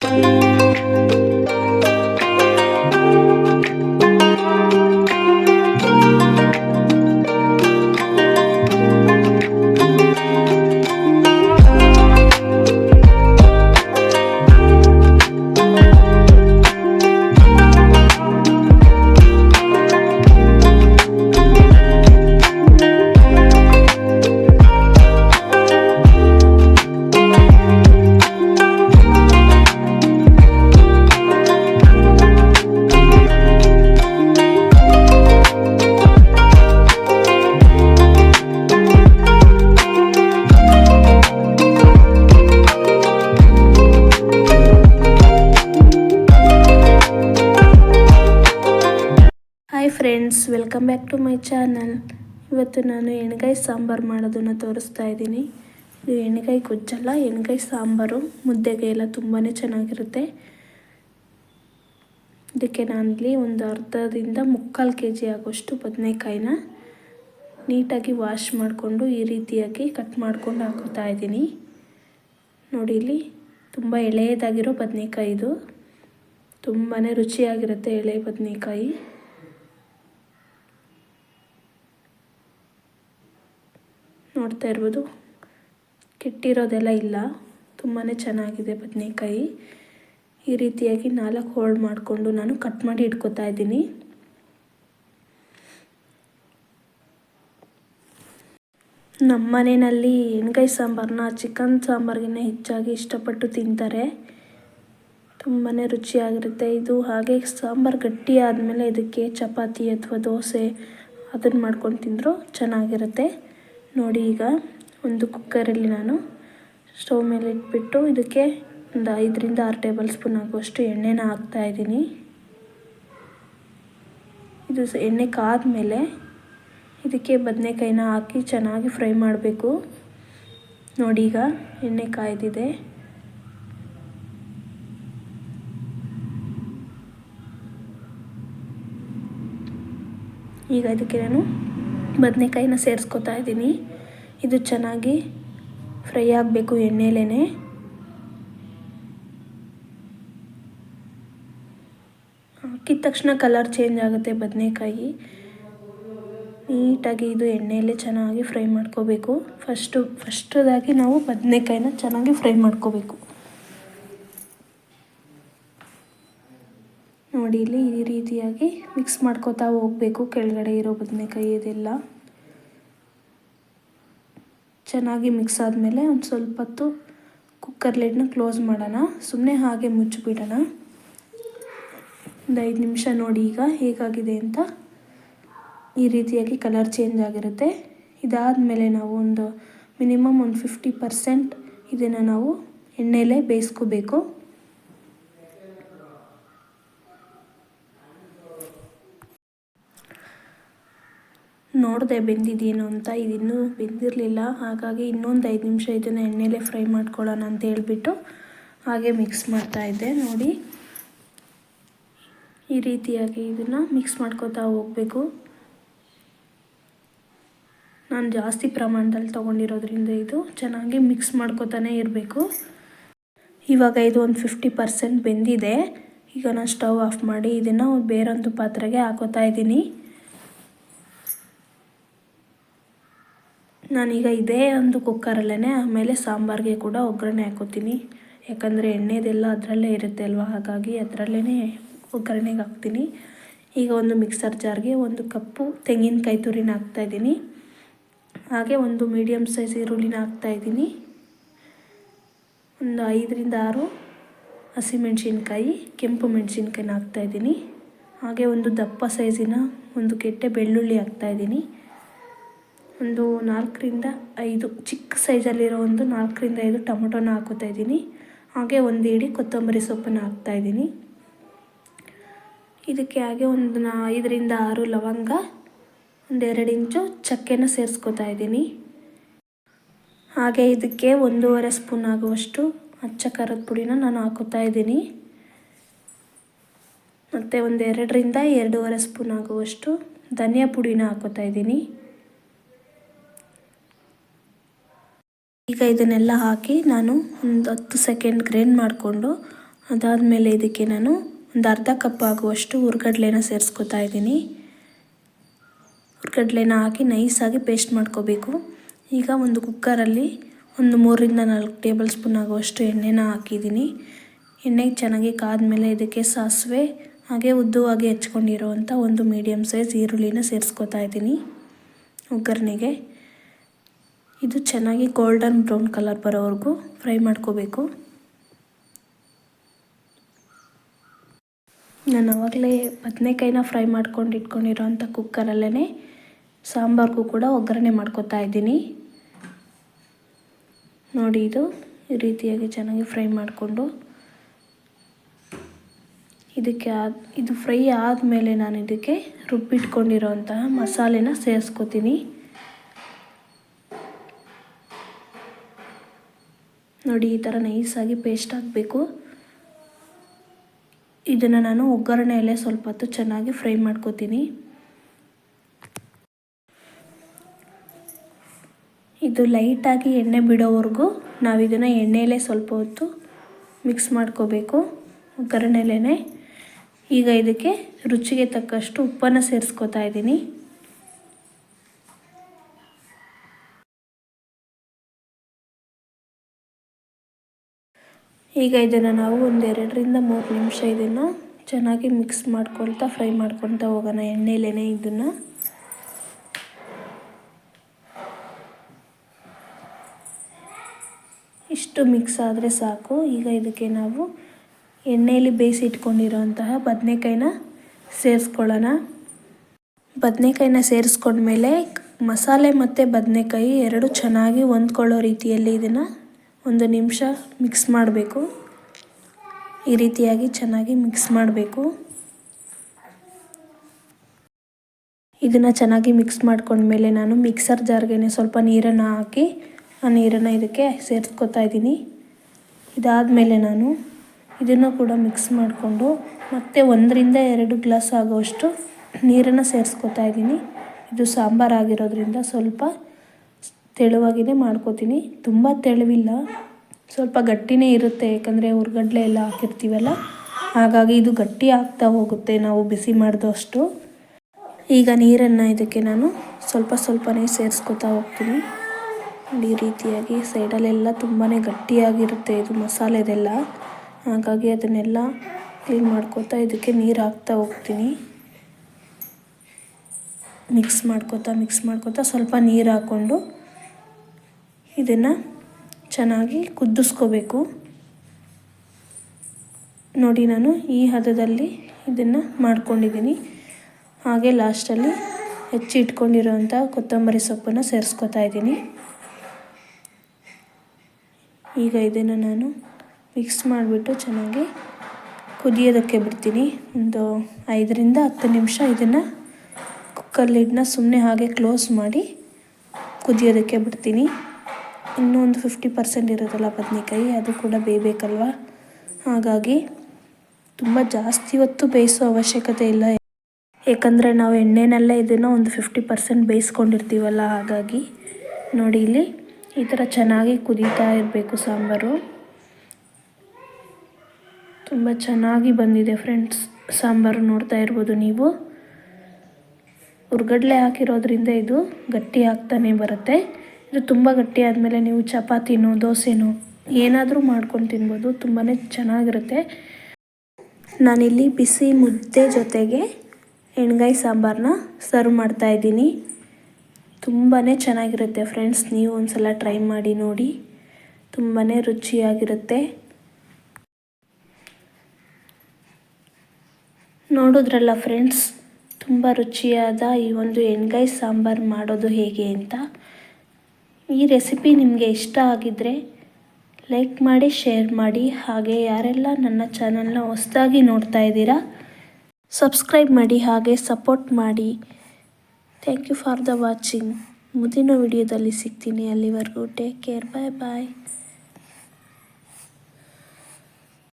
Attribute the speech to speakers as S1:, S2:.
S1: Thank you. Welcome back to my channel. ಇವತ್ತು ನಾನು ಎಣ್ಗಾಯಿ ಸಾಂಬಾರು ಮಾಡೋದನ್ನು ತೋರಿಸ್ತಾ ಇದ್ದೀನಿ. ಇದು ಎಣ್ಗಾಯಿ ಗೊಜ್ಜಲ್ಲ, ಎಣ್ಗಾಯಿ ಸಾಂಬಾರು. ಮುದ್ದೆಗೆ ಎಲ್ಲ ತುಂಬಾ ಚೆನ್ನಾಗಿರುತ್ತೆ. ಇದಕ್ಕೆ ನಾನಿಲ್ಲಿ ಒಂದು ಅರ್ಧದಿಂದ ಮುಕ್ಕಾಲು ಕೆ ಜಿ ಆಗೋಷ್ಟು ಬದನೆಕಾಯಿನ ನೀಟಾಗಿ ವಾಶ್ ಮಾಡಿಕೊಂಡು ಈ ರೀತಿಯಾಗಿ ಕಟ್ ಮಾಡ್ಕೊಂಡು ಹಾಕೋತಾ ಇದ್ದೀನಿ. ನೋಡಿ ಇಲ್ಲಿ ತುಂಬ ಎಳೆಯದಾಗಿರೋ ಬದನೆಕಾಯಿ ಇದು. ತುಂಬಾ ರುಚಿಯಾಗಿರುತ್ತೆ ಎಳೆ ಬದನೆಕಾಯಿ. ನೋಡ್ತಾ ಇರ್ಬೋದು. ಕೆಟ್ಟಿರೋದೆಲ್ಲ ಇಲ್ಲ. ತುಂಬಾ ಚೆನ್ನಾಗಿದೆ ಬದನೇಕಾಯಿ. ಈ ರೀತಿಯಾಗಿ ನಾಲ್ಕು ಹೋಲ್ಡ್ ಮಾಡಿಕೊಂಡು ನಾನು ಕಟ್ ಮಾಡಿ ಇಟ್ಕೋತಾ ಇದ್ದೀನಿ. ನಮ್ಮ ಮನೆಯಲ್ಲಿ ಎಣ್ಗಾಯಿ ಸಾಂಬಾರನ್ನ ಚಿಕನ್ ಸಾಂಬಾರಿಗಿನ್ನ ಹೆಚ್ಚಾಗಿ ಇಷ್ಟಪಟ್ಟು ತಿಂತಾರೆ. ತುಂಬಾ ರುಚಿಯಾಗಿರುತ್ತೆ. ಇದು ಹಾಗೆ ಸಾಂಬಾರು ಗಟ್ಟಿ ಆದಮೇಲೆ ಇದಕ್ಕೆ ಚಪಾತಿ ಅಥವಾ ದೋಸೆ ಅದನ್ನು ಮಾಡ್ಕೊಂಡು ತಿಂದರೂ ಚೆನ್ನಾಗಿರುತ್ತೆ. ನೋಡಿ ಈಗ ಒಂದು ಕುಕ್ಕರಲ್ಲಿ ನಾನು ಸ್ಟವ್ ಮೇಲೆ ಇಟ್ಬಿಟ್ಟು ಇದಕ್ಕೆ ಒಂದು ಐದರಿಂದ ಆರು ಟೇಬಲ್ ಸ್ಪೂನ್ ಆಗುವಷ್ಟು ಎಣ್ಣೆನ ಹಾಕ್ತಾ ಇದ್ದೀನಿ. ಇದು ಎಣ್ಣೆ ಕಾದ್ಮೇಲೆ ಇದಕ್ಕೆ ಬದನೆಕಾಯಿನ ಹಾಕಿ ಚೆನ್ನಾಗಿ ಫ್ರೈ ಮಾಡಬೇಕು. ನೋಡಿ ಈಗ ಎಣ್ಣೆ ಕಾಯ್ದಿದೆ. ಈಗ ಇದಕ್ಕೆ ನಾನು ಬದನೆಕಾಯಿನ ಸೇರಿಸ್ಕೊತಾ ಇದ್ದೀನಿ. ಇದು ಚೆನ್ನಾಗಿ ಫ್ರೈ ಆಗಬೇಕು ಎಣ್ಣೆಲೇ ಹಾಕಿದ ತಕ್ಷಣ ಕಲರ್ ಚೇಂಜ್ ಆಗುತ್ತೆ ಬದನೆಕಾಯಿ. ನೀಟಾಗಿ ಇದು ಎಣ್ಣೆಯಲ್ಲೇ ಚೆನ್ನಾಗಿ ಫ್ರೈ ಮಾಡ್ಕೋಬೇಕು. ಫಸ್ಟು, ಫಸ್ಟದಾಗಿ ನಾವು ಬದನೆಕಾಯಿನ ಚೆನ್ನಾಗಿ ಫ್ರೈ ಮಾಡ್ಕೋಬೇಕು. ನೋಡಿ ಇಲ್ಲಿ ಈ ರೀತಿಯಾಗಿ ಮಿಕ್ಸ್ ಮಾಡ್ಕೋತಾ ಹೋಗಬೇಕು ಕೆಳಗಡೆ ಇರೋ ಬದನೆಕಾಯಿ ಇದೆಲ್ಲ. ಚೆನ್ನಾಗಿ ಮಿಕ್ಸ್ ಆದಮೇಲೆ ಒಂದು ಸ್ವಲ್ಪ ಹೊತ್ತು ಕುಕ್ಕರ್ ಲಿಡ್ನ ಕ್ಲೋಸ್ ಮಾಡೋಣ. ಸುಮ್ಮನೆ ಹಾಗೆ ಮುಚ್ಚಿಬಿಡೋಣ. ಒಂದು ಐದು ನಿಮಿಷ ನೋಡಿ ಈಗ ಹೇಗಾಗಿದೆ ಅಂತ. ಈ ರೀತಿಯಾಗಿ ಕಲರ್ ಚೇಂಜ್ ಆಗಿರುತ್ತೆ. ಇದಾದಮೇಲೆ ನಾವು ಒಂದು ಮಿನಿಮಮ್ ಒಂದು ಫಿಫ್ಟಿ ಪರ್ಸೆಂಟ್ ಇದನ್ನು ನಾವು ಎಣ್ಣೆಲೇ ಬೇಯಿಸ್ಕೋಬೇಕು. ನೋಡಿದೆ ಬೆಂದಿದೇನು ಅಂತ ಇದಿನ್ನೂ ಬೆಂದಿರಲಿಲ್ಲ. ಹಾಗಾಗಿ ಇನ್ನೊಂದು ಐದು ನಿಮಿಷ ಇದನ್ನು ಎಣ್ಣೆಲೇ ಫ್ರೈ ಮಾಡ್ಕೊಳ್ಳೋಣ ಅಂತ ಹೇಳ್ಬಿಟ್ಟು ಹಾಗೆ ಮಿಕ್ಸ್ ಮಾಡ್ತಾಯಿದ್ದೆ ನೋಡಿ, ಈ ರೀತಿಯಾಗಿ ಇದನ್ನು ಮಿಕ್ಸ್ ಮಾಡ್ಕೋತಾ ಹೋಗಬೇಕು. ನಾನು ಜಾಸ್ತಿ ಪ್ರಮಾಣದಲ್ಲಿ ತೊಗೊಂಡಿರೋದ್ರಿಂದ ಇದು ಚೆನ್ನಾಗಿ ಮಿಕ್ಸ್ ಮಾಡ್ಕೋತಾನೆ ಇರಬೇಕು. ಇವಾಗ ಇದು ಒಂದು ಫಿಫ್ಟಿ ಪರ್ಸೆಂಟ್ ಬೆಂದಿದೆ. ಈಗ ನಾನು ಸ್ಟವ್ ಆಫ್ ಮಾಡಿ ಇದನ್ನು ಬೇರೊಂದು ಪಾತ್ರೆಗೆ ಹಾಕೋತಾ ಇದ್ದೀನಿ. ನಾನೀಗ ಇದೇ ಒಂದು ಕುಕ್ಕರಲ್ಲೇ ಆಮೇಲೆ ಸಾಂಬಾರಿಗೆ ಕೂಡ ಒಗ್ಗರಣೆ ಹಾಕೋತೀನಿ. ಯಾಕಂದರೆ ಎಣ್ಣೆದೆಲ್ಲ ಅದರಲ್ಲೇ ಇರುತ್ತೆ ಅಲ್ವಾ? ಹಾಗಾಗಿ ಅದರಲ್ಲೇ ಒಗ್ಗರಣೆಗೆ ಹಾಕ್ತೀನಿ. ಈಗ ಒಂದು ಮಿಕ್ಸರ್ ಜಾರ್ಗೆ ಒಂದು ಕಪ್ಪು ತೆಂಗಿನಕಾಯಿ ತುರಿನ ಹಾಕ್ತಾಯಿದ್ದೀನಿ ಹಾಗೆ ಒಂದು ಮೀಡಿಯಮ್ ಸೈಜ್ ಈರುಳ್ಳಿನ ಹಾಕ್ತಾಯಿದ್ದೀನಿ ಒಂದು ಐದರಿಂದ ಆರು ಹಸಿಮೆಣ್ಸಿನ್ಕಾಯಿ, ಕೆಂಪು ಮೆಣಸಿನ್ಕಾಯಿನ ಹಾಕ್ತಾಯಿದ್ದೀನಿ ಹಾಗೆ ಒಂದು ದಪ್ಪ ಸೈಜಿನ ಒಂದು ಗೆಡ್ಡೆ ಬೆಳ್ಳುಳ್ಳಿ ಹಾಕ್ತಾಯಿದ್ದೀನಿ ಒಂದು ನಾಲ್ಕರಿಂದ ಐದು, ಚಿಕ್ಕ ಸೈಜಲ್ಲಿರೋ ಒಂದು ನಾಲ್ಕರಿಂದ ಐದು ಟೊಮೊಟೊನ ಹಾಕೋತಾ ಇದ್ದೀನಿ. ಹಾಗೆ ಒಂದು ಹಿಡಿ ಕೊತ್ತಂಬರಿ ಸೊಪ್ಪನ್ನು ಹಾಕ್ತಾಯಿದ್ದೀನಿ ಇದಕ್ಕೆ ಹಾಗೆ ಒಂದು ನಾ, ಐದರಿಂದ ಆರು ಲವಂಗ ಒಂದೆರಡು ಇಂಚು ಚಕ್ಕೆನ ಸೇರಿಸ್ಕೊತಾ ಇದ್ದೀನಿ. ಹಾಗೆ ಇದಕ್ಕೆ ಒಂದೂವರೆ ಸ್ಪೂನ್ ಆಗುವಷ್ಟು ಅಚ್ಚ ಖಾರದ ಪುಡಿನ ನಾನು ಹಾಕೋತಾ ಇದ್ದೀನಿ. ಮತ್ತು ಒಂದೆರಡರಿಂದ ಎರಡೂವರೆ ಸ್ಪೂನ್ ಆಗುವಷ್ಟು ಧನಿಯಾ ಪುಡಿನ ಹಾಕೋತಾ ಇದ್ದೀನಿ. ಈಗ ಇದನ್ನೆಲ್ಲ ಹಾಕಿ ನಾನು ಒಂದು ಹತ್ತು ಸೆಕೆಂಡ್ ಗ್ರೈಂಡ್ ಮಾಡಿಕೊಂಡು ಅದಾದಮೇಲೆ ಇದಕ್ಕೆ ನಾನು ಒಂದು ಅರ್ಧ ಕಪ್ ಆಗುವಷ್ಟು ಹುರ್ಗಡ್ಲೆನ ಸೇರಿಸ್ಕೊತಾ ಇದ್ದೀನಿ. ಹುರ್ಗಡ್ಲೆನ ಹಾಕಿ ನೈಸಾಗಿ ಪೇಸ್ಟ್ ಮಾಡ್ಕೋಬೇಕು. ಈಗ ಒಂದು ಕುಕ್ಕರಲ್ಲಿ ಒಂದು ಮೂರರಿಂದ ನಾಲ್ಕು ಟೇಬಲ್ ಸ್ಪೂನ್ ಆಗುವಷ್ಟು ಎಣ್ಣೆನ ಹಾಕಿದ್ದೀನಿ. ಎಣ್ಣೆಗೆ ಚೆನ್ನಾಗಿ ಕಾದ್ಮೇಲೆ ಇದಕ್ಕೆ ಸಾಸಿವೆ ಹಾಗೆ ಉದ್ದುವಾಗಿ ಹೆಚ್ಕೊಂಡಿರೋವಂಥ ಒಂದು ಮೀಡಿಯಮ್ ಸೈಜ್ ಈರುಳ್ಳಿನ ಸೇರಿಸ್ಕೊತಾ ಇದ್ದೀನಿ. ಒಗ್ಗರಣೆಗೆ ಇದು ಚೆನ್ನಾಗಿ ಗೋಲ್ಡನ್ ಬ್ರೌನ್ ಕಲರ್ ಬರೋವರೆಗೂ ಫ್ರೈ ಮಾಡ್ಕೋಬೇಕು. ನಾನು ಆವಾಗಲೇ ಬದನೆಕಾಯಿನ ಫ್ರೈ ಮಾಡ್ಕೊಂಡು ಇಟ್ಕೊಂಡಿರೋಂಥ ಕುಕ್ಕರಲ್ಲೇ ಸಾಂಬಾರ್ಗೂ ಕೂಡ ಒಗ್ಗರಣೆ ಮಾಡ್ಕೊತಾ ಇದ್ದೀನಿ. ನೋಡಿ ಇದು ಈ ರೀತಿಯಾಗಿ ಚೆನ್ನಾಗಿ ಫ್ರೈ ಮಾಡಿಕೊಂಡು. ಇದಕ್ಕೆ ಇದು ಫ್ರೈ ಆದಮೇಲೆ ನಾನು ಇದಕ್ಕೆ ರುಬ್ಬಿಟ್ಕೊಂಡಿರೋಂತಹ ಮಸಾಲೆನ ಸೇರಿಸ್ಕೊತೀನಿ. ನೋಡಿ ಈ ಥರ ನೈಸಾಗಿ ಪೇಸ್ಟ್ ಹಾಕಬೇಕು. ಇದನ್ನು ನಾನು ಒಗ್ಗರಣೆಯಲ್ಲೇ ಸ್ವಲ್ಪ ಹೊತ್ತು ಚೆನ್ನಾಗಿ ಫ್ರೈ ಮಾಡ್ಕೋತೀನಿ. ಇದು ಲೈಟಾಗಿ ಎಣ್ಣೆ ಬಿಡೋವರೆಗೂ ನಾವು ಇದನ್ನು ಎಣ್ಣೆಯಲ್ಲೇ ಸ್ವಲ್ಪ ಹೊತ್ತು ಮಿಕ್ಸ್ ಮಾಡ್ಕೋಬೇಕು ಒಗ್ಗರಣೆಲೇ ಈಗ ಇದಕ್ಕೆ ರುಚಿಗೆ ತಕ್ಕಷ್ಟು ಉಪ್ಪನ್ನು ಸೇರಿಸ್ಕೋತಾ ಇದ್ದೀನಿ. ಈಗ ಇದನ್ನು ನಾವು ಒಂದೆರಡರಿಂದ ಮೂರು ನಿಮಿಷ ಇದನ್ನು ಚೆನ್ನಾಗಿ ಮಿಕ್ಸ್ ಮಾಡ್ಕೊಳ್ತಾ ಫ್ರೈ ಮಾಡ್ಕೊಳ್ತಾ ಹೋಗೋಣ ಎಣ್ಣೆಲೇ ಇದನ್ನು. ಇಷ್ಟು ಮಿಕ್ಸ್ ಆದರೆ ಸಾಕು. ಈಗ ಇದಕ್ಕೆ ನಾವು ಎಣ್ಣೆಯಲ್ಲಿ ಬೇಯಿಸಿ ಇಟ್ಕೊಂಡಿರೋಂತಹ ಬದನೆಕಾಯಿನ ಸೇರಿಸ್ಕೊಳ್ಳೋಣ. ಬದನೆಕಾಯಿನ ಸೇರಿಸ್ಕೊಂಡ್ಮೇಲೆ ಮಸಾಲೆ ಮತ್ತು ಬದನೆಕಾಯಿ ಎರಡು ಚೆನ್ನಾಗಿ ಹೊಂದ್ಕೊಳ್ಳೋ ರೀತಿಯಲ್ಲಿ ಇದನ್ನು ಒಂದು ನಿಮಿಷ ಮಿಕ್ಸ್ ಮಾಡಬೇಕು. ಈ ರೀತಿಯಾಗಿ ಚೆನ್ನಾಗಿ ಮಿಕ್ಸ್ ಮಾಡಬೇಕು. ಇದನ್ನು ಚೆನ್ನಾಗಿ ಮಿಕ್ಸ್ ಮಾಡ್ಕೊಂಡ್ಮೇಲೆ ನಾನು ಮಿಕ್ಸರ್ ಜಾರ್ಗೆ ಸ್ವಲ್ಪ ನೀರನ್ನು ಹಾಕಿ, ಆ ನೀರನ್ನು ಇದಕ್ಕೆ ಸೇರಿಸ್ಕೊತಾ ಇದ್ದೀನಿ. ಇದಾದಮೇಲೆ ನಾನು ಇದನ್ನು ಕೂಡ ಮಿಕ್ಸ್ ಮಾಡಿಕೊಂಡು ಮತ್ತೆ ಒಂದರಿಂದ ಎರಡು ಗ್ಲಾಸ್ ಆಗೋಷ್ಟು ನೀರನ್ನು ಸೇರಿಸ್ಕೊತಾ ಇದ್ದೀನಿ. ಇದು ಸಾಂಬಾರು ಆಗಿರೋದ್ರಿಂದ ಸ್ವಲ್ಪ ತೆಳುವಾಗಿದೆ ಮಾಡ್ಕೋತೀನಿ. ತುಂಬ ತೆಳುವಿಲ್ಲ. ಸ್ವಲ್ಪ ಗಟ್ಟಿನೇ ಇರುತ್ತೆ, ಯಾಕಂದರೆ ಹುರ್ಗಡ್ಲೆ ಎಲ್ಲ ಹಾಕಿರ್ತೀವಲ್ಲ? ಹಾಗಾಗಿ ಇದು ಗಟ್ಟಿ ಆಗ್ತಾ ಹೋಗುತ್ತೆ ನಾವು ಬಿಸಿ ಮಾಡಿದಷ್ಟು ಈಗ ನೀರನ್ನು ಇದಕ್ಕೆ ನಾನು ಸ್ವಲ್ಪ ಸ್ವಲ್ಪನೇ ಸೇರಿಸ್ಕೊತಾ ಹೋಗ್ತೀನಿ. ಈ ರೀತಿಯಾಗಿ ಸೈಡಲ್ಲೆಲ್ಲ ತುಂಬಾ ಗಟ್ಟಿಯಾಗಿರುತ್ತೆ ಇದು ಮಸಾಲೆದೆಲ್ಲ. ಹಾಗಾಗಿ ಅದನ್ನೆಲ್ಲ ಕ್ಲೀನ್ ಮಾಡ್ಕೋತಾ ಇದಕ್ಕೆ ನೀರು ಹಾಕ್ತಾ ಹೋಗ್ತೀನಿ. ಮಿಕ್ಸ್ ಮಾಡ್ಕೋತಾ ಮಿಕ್ಸ್ ಮಾಡ್ಕೋತಾ ಸ್ವಲ್ಪ ನೀರು ಹಾಕ್ಕೊಂಡು ಇದನ್ನು ಚೆನ್ನಾಗಿ ಕುದಿಸ್ಕೋಬೇಕು. ನೋಡಿ ನಾನು ಈ ಹದದಲ್ಲಿ ಇದನ್ನು ಮಾಡ್ಕೊಂಡಿದ್ದೀನಿ. ಹಾಗೆ ಲಾಸ್ಟಲ್ಲಿ ಹೆಚ್ಚಿ ಇಟ್ಕೊಂಡಿರೋಂಥ ಕೊತ್ತಂಬರಿ ಸೊಪ್ಪನ್ನು ಸೇರಿಸ್ಕೊತಾ ಇದ್ದೀನಿ. ಈಗ ಇದನ್ನು ನಾನು ಮಿಕ್ಸ್ ಮಾಡಿಬಿಟ್ಟು ಚೆನ್ನಾಗಿ ಕುದಿಯೋದಕ್ಕೆ ಬಿಡ್ತೀನಿ. ಒಂದು ಐದರಿಂದ ಹತ್ತು ನಿಮಿಷ ಇದನ್ನು ಕುಕ್ಕರ್ ಲಿಡ್ನ ಸುಮ್ಮನೆ ಹಾಗೆ ಕ್ಲೋಸ್ ಮಾಡಿ ಕುದಿಯೋದಕ್ಕೆ ಬಿಡ್ತೀನಿ. ಇನ್ನೂ ಒಂದು ಫಿಫ್ಟಿ ಪರ್ಸೆಂಟ್ ಇರುತ್ತಲ್ಲ ಬದನೆಕಾಯಿ, ಅದು ಕೂಡ ಬೇಯಬೇಕಲ್ವ? ಹಾಗಾಗಿ ತುಂಬ ಜಾಸ್ತಿ ಹೊತ್ತು ಬೇಯಿಸೋ ಅವಶ್ಯಕತೆ ಇಲ್ಲ. ಏಕೆಂದರೆ ನಾವು ಎಣ್ಣೆನಲ್ಲೇ ಇದನ್ನು ಒಂದು ಫಿಫ್ಟಿ ಪರ್ಸೆಂಟ್ ಬೇಯಿಸ್ಕೊಂಡಿರ್ತೀವಲ್ಲ, ಹಾಗಾಗಿ ನೋಡಿ ಇಲ್ಲಿ ಈ ಥರ ಚೆನ್ನಾಗಿ ಕುದೀತಾ ಇರಬೇಕು ಸಾಂಬಾರು. ತುಂಬ ಚೆನ್ನಾಗಿ ಬಂದಿದೆ ಫ್ರೆಂಡ್ಸ್ ಸಾಂಬಾರು ನೋಡ್ತಾ ಇರ್ಬೋದು ನೀವು. ಉರ್ಗಡ್ಲೆ ಹಾಕಿರೋದ್ರಿಂದ ಇದು ಗಟ್ಟಿ ಆಗ್ತಾನೆ ಬರುತ್ತೆ. ಇದು ತುಂಬ ಗಟ್ಟಿ ಆದಮೇಲೆ ನೀವು ಚಪಾತಿನೋ, ದೋಸೆನೋ ಏನಾದರೂ ಮಾಡ್ಕೊಂಡು ತಿನ್ಬೋದು. ತುಂಬಾ ಚೆನ್ನಾಗಿರುತ್ತೆ. ನಾನಿಲ್ಲಿ ಬಿಸಿ ಮುದ್ದೆ ಜೊತೆಗೆ ಎಣ್ಗಾಯಿ ಸಾಂಬಾರನ್ನ ಸರ್ವ್ ಮಾಡ್ತಾಯಿದ್ದೀನಿ ತುಂಬಾ ಚೆನ್ನಾಗಿರುತ್ತೆ ಫ್ರೆಂಡ್ಸ್ ನೀವು ಒಂದು ಸಲ ಟ್ರೈ ಮಾಡಿ ನೋಡಿ. ತುಂಬಾ ರುಚಿಯಾಗಿರುತ್ತೆ. ನೋಡಿದ್ರಲ್ಲ ಫ್ರೆಂಡ್ಸ್ ತುಂಬ ರುಚಿಯಾದ ಈ ಒಂದು ಎಣ್ಗಾಯಿ ಸಾಂಬಾರು ಮಾಡೋದು ಹೇಗೆ ಅಂತ. ಈ ರೆಸಿಪಿ ನಿಮಗೆ ಇಷ್ಟ ಆಗಿದ್ದರೆ ಲೈಕ್ ಮಾಡಿ ಶೇರ್ ಮಾಡಿ, ಹಾಗೆ ಯಾರೆಲ್ಲ ನನ್ನ ಚಾನಲ್ನ ಹೊಸದಾಗಿ ನೋಡ್ತಾ ಇದ್ದೀರಾ ಸಬ್ಸ್ಕ್ರೈಬ್ ಮಾಡಿ, ಹಾಗೆ ಸಪೋರ್ಟ್ ಮಾಡಿ. Thank you for the watching ಮುಂದಿನ ವಿಡಿಯೋದಲ್ಲಿ ಸಿಗ್ತೀನಿ ಅಲ್ಲಿವರೆಗೂ. ಟೇಕ್ ಕೇರ್ ಬಾಯ್ ಬಾಯ್